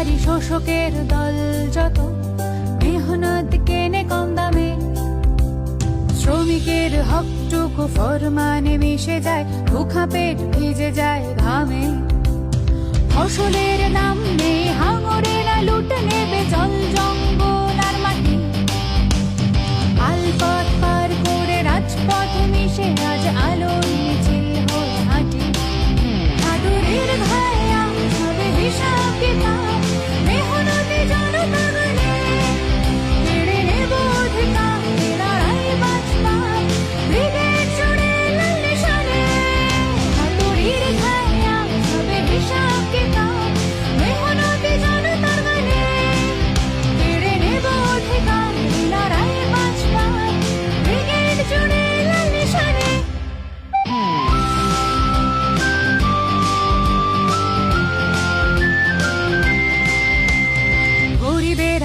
ভারী শোষকের দল যত, মেহনত কেনে কম দামে। শ্রমিকের হকটুকু ফরমানে মিশে যায় ভুখা পেট ভিজে যায় ঘামে। ফসলের দাম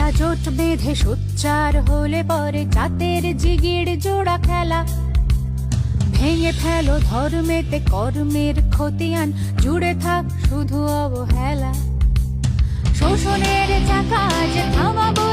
গরিবেরা জোট বেঁধে সোচ্চার হলে পরে চাতের জিগির জোড়া খেলা। ভেঙে ফেলো ধর্মেতে কর্মের খতিয়ান, জুড়ে থাক শুধু অবহেলা। শোষণের চাকা যে থামাবই এক